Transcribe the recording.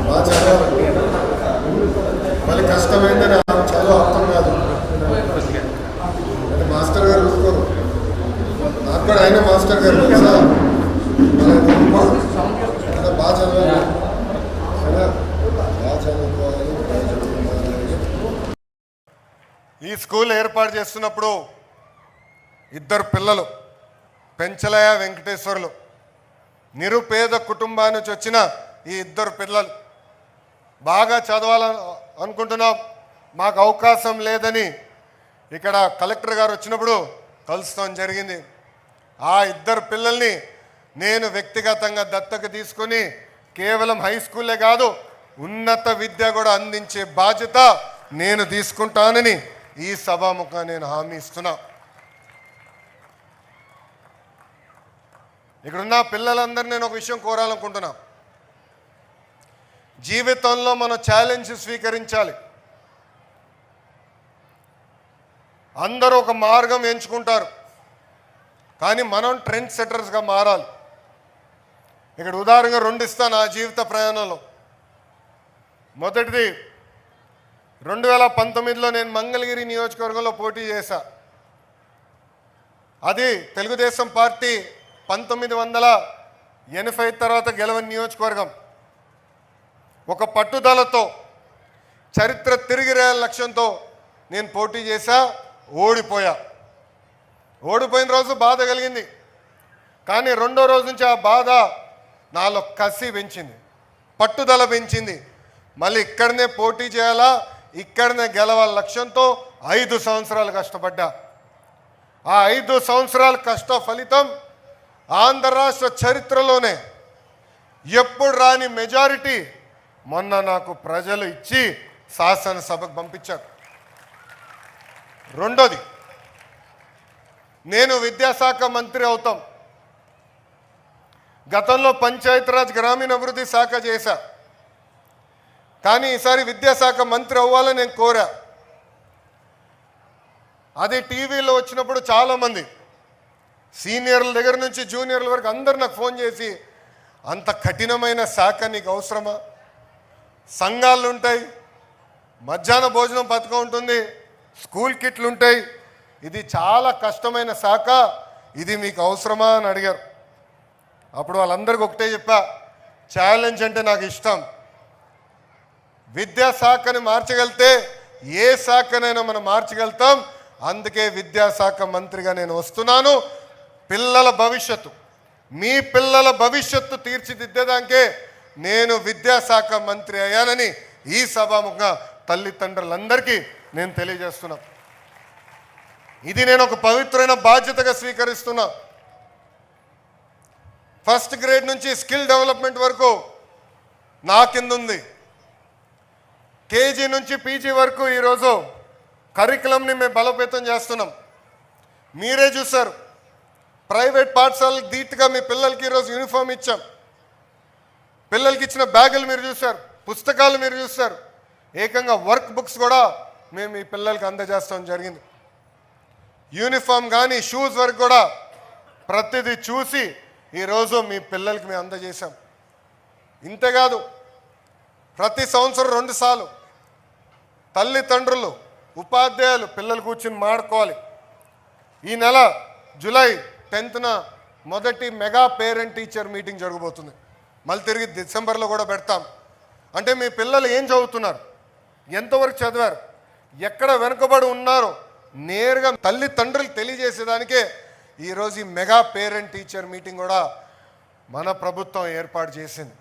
బాగా చదివారు మళ్ళీ కష్టమైందని ఆ చదువు అర్థం కాదు. అంటే మాస్టర్ గారు చూసుకోరు. నాకు కూడా ఆయన మాస్టర్ గారు కదా బాగా చదవాలి బాగా చదువుకోవాలి ఈ స్కూల్ ఏర్పాటు చేస్తున్నప్పుడు ఇద్దరు పిల్లలు పెంచలయ వెంకటేశ్వర్లు నిరుపేద కుటుంబానికి నుంచి వచ్చిన ఈ ఇద్దరు పిల్లలు బాగా చదవాలని అనుకుంటున్నాం మాకు అవకాశం లేదని ఇక్కడ కలెక్టర్ గారు వచ్చినప్పుడు కలుస్తాం జరిగింది. ఆ ఇద్దరు పిల్లల్ని నేను వ్యక్తిగతంగా దత్తకు తీసుకొని కేవలం హై స్కూలే కాదు ఉన్నత విద్య కూడా అందించే బాధ్యత నేను తీసుకుంటానని ఈ సభాముఖంగా నేను హామీ ఇస్తున్నా. ఇక్కడున్న పిల్లలందరినీ నేను ఒక విషయం కోరాలనుకుంటున్నా. జీవితంలో మనం ఛాలెంజ్ స్వీకరించాలి. అందరూ ఒక మార్గం ఎంచుకుంటారు. కానీ మనం ట్రెండ్ సెటర్స్గా మారాలి. ఇక్కడ ఉదాహరణగా రెండు ఇస్తాను ఆ జీవిత ప్రయాణంలో. మొదటిది రెండు వేల పంతొమ్మిదిలో నేను మంగళగిరి నియోజకవర్గంలో పోటీ చేశా. అది తెలుగుదేశం పార్టీ పంతొమ్మిది వందల ఎనభై తర్వాత గెలవని నియోజకవర్గం. ఒక పట్టుదలతో చరిత్ర తిరిగి లక్ష్యంతో నేను పోటీ చేశా ఓడిపోయా. ఓడిపోయిన రోజు బాధ కలిగింది. కానీ రెండో రోజు నుంచి ఆ బాధ నాలో కసి పెంచింది పట్టుదల పెంచింది. మళ్ళీ ఇక్కడనే పోటీ చేయాలా ఇక్కడనే గెలవాల లక్ష్యంతో ఐదు సంవత్సరాలు కష్టపడ్డా. ఆ ఐదు సంవత్సరాల కష్ట ఫలితం ఆంధ్ర రాష్ట్ర చరిత్రలోనే. ఎప్పుడు రాని మెజారిటీ మొన్న నాకు ప్రజలు ఇచ్చి శాసనసభకు పంపించారు. రెండోది నేను విద్యాశాఖ మంత్రి అవుతాం. గతంలో పంచాయతీరాజ్ గ్రామీణాభివృద్ధి శాఖ చేశా. కానీ ఈసారి విద్యాశాఖ మంత్రి అవ్వాలని నేను కోరా. అది టీవీలో వచ్చినప్పుడు చాలామంది సీనియర్ల దగ్గర నుంచి జూనియర్ల వరకు అందరు నాకు ఫోన్ చేసి అంత కఠినమైన శాఖ నీకు అవసరమా? సంఘాలు ఉంటాయి మధ్యాహ్న భోజనం పథకం ఉంటుంది స్కూల్ కిట్లు ఉంటాయి ఇది చాలా కష్టమైన శాఖ ఇది మీకు అవసరమా అని అడిగారు. అప్పుడు వాళ్ళందరికీ ఒకటే చెప్పా ఛాలెంజ్ అంటే నాకు ఇష్టం. విద్యాశాఖని మార్చగలితే ఏ శాఖనైనా మనం మార్చగలుగుతాం. అందుకే విద్యాశాఖ మంత్రిగా నేను వస్తున్నాను. పిల్లల భవిష్యత్తు. మీ పిల్లల భవిష్యత్తు తీర్చిదిద్దేదానికే నేను విద్యాశాఖ మంత్రి అయ్యానని ఈ సభాముఖంగా తల్లిదండ్రులందరికీ నేను తెలియజేస్తున్నా. ఇది నేను ఒక పవిత్రమైన బాధ్యతగా స్వీకరిస్తున్నా. ఫస్ట్ గ్రేడ్ నుంచి స్కిల్ డెవలప్మెంట్ వరకు నా కింద ఉంది కేజీ నుంచి పీజీ వరకు ఈరోజు కరికులంని మేము బలోపేతం చేస్తున్నాం. మీరే చూసారు ప్రైవేట్ పాఠశాలకు ధీటుగా మీ పిల్లలకి ఈరోజు యూనిఫామ్ ఇచ్చాం. పిల్లలకి ఇచ్చిన బ్యాగులు మీరు చూశారు పుస్తకాలు మీరు చూస్తారు ఏకంగా వర్క్ బుక్స్ కూడా మేము ఈ పిల్లలకి అందజేస్తాం జరిగింది. యూనిఫామ్ కానీ షూస్ వరకు కూడా ప్రతిదీ చూసి ఈరోజు మీ పిల్లలకి మేము అందజేశాం. ఇంతేకాదు ప్రతి సంవత్సరం రెండు సార్లు తల్లిదండ్రులు ఉపాధ్యాయులు పిల్లలు కూర్చుని మాడుకోవాలి ఈ నెల జూలై టెన్త్న మొదటి మెగా పేరెంట్ టీచర్ మీటింగ్ జరగబోతుంది. మళ్ళీ తిరిగి డిసెంబర్లో కూడా పెడతాం. అంటే మీ పిల్లలు ఏం చదువుతున్నారు? ఎంతవరకు చదివారు? ఎక్కడ వెనుకబడి ఉన్నారో నేరుగా తల్లిదండ్రులు తెలియజేసేదానికే ఈరోజు ఈ మెగా పేరెంట్ టీచర్ మీటింగ్ కూడా మన ప్రభుత్వం ఏర్పాటు చేసింది.